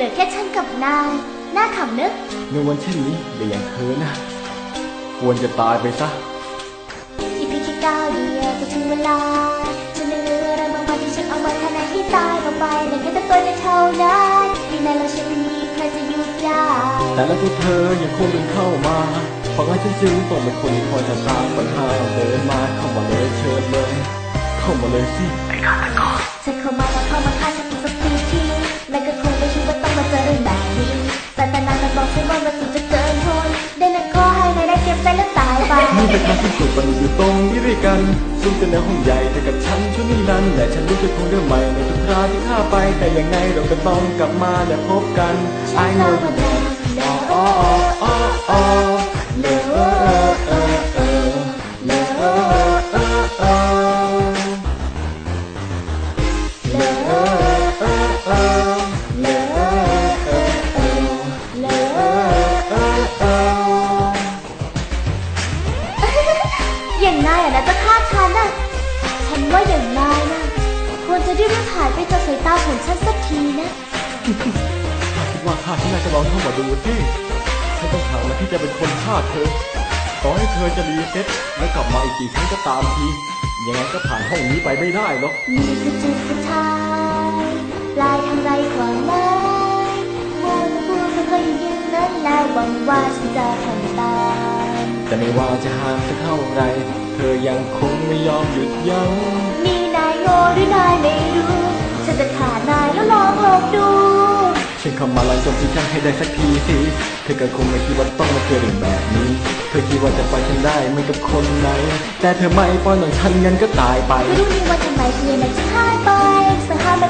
นาย น่าขำนึก ในวันเช่นนี้เด็กอย่างเธอนะ ควรจะตายไปซะ อีกเพียงแค่ก้าวเดียวก็ถึงเวลา ฉันไม่เหลืออะไรบางวันที่ฉันเอาไว้ขนาดให้ตายลงไปและแค่แต่ตัวจะเท่านั้นมีนายแล้วฉันไม่มีใครจะหยุดได้ แต่แล้วตัวเธอยังคงเดินเข้ามาฟังให้ฉันจึงต้องเป็นคนที่คอยจะตามปัญหาเดินมาเข้ามาเลยเชิญเลย เข้ามาเลยสิฉันเข้าายไปนี่เป็นครั้งที่สุดมันอยู่ตรงนี้ด้วยกันซึ่งเป็นในห้องใหญ่แต่กับฉันช่วงนี้นั้นแต่ฉันรู้จะคงเรื่องใหม่ในทุกคราที่ข้าไป แต่ยังไงเราก็ต้องกลับมาและพบกัน I know you know อ๋ออ๋อ อย่างนายอะนะจะฆ่าฉันน่ะ ฉันว่าอย่างนายนะควรจะรีบหายไปจากสายตาของฉันสักทีนะ ข้าคิดว่าข้าที่น่าจะลองเข้ามาดูสิฉันต้องถามมาที่จะเป็นคนฆ่าเธอ ต่อให้เธอจะรีเซ็ตแล้วกลับมาอีกกี่ครั้งก็ตามที ยังไงก็ผ่านห้องนี้ไปไม่ได้หรอก นี่คือจุดสุดท้ายปลายทางไรความหมายมัวแต่พูดเพ้อๆอยู่อย่างนั้นแล้วหวังว่าฉันจะทำตาม แต่ไม่ว่าจะห่างสักเท่าไร เธอยังคงไม่ยอมหยุดยัง้งนี่นายโง่หรือนายไม่รู้ ฉันจะฆ่านายแล้วลองหลอกดู ฉันเข้ามาลังจมที่ฉันให้ได้สักทีสิ เธอก็คงไม่คิดว่าต้องมาเจอเรื่องแบบนี้ เธอคิดว่าจะปล่อยฉันได้เหมือนกับคนไหน แต่เธอไม่ปล่อยหนังฉันงั้นก็ตายไป ไม่รู้นี่ว่าทำไมเพียงนั้นฉันหายไปสังหารมันไปทุกอย่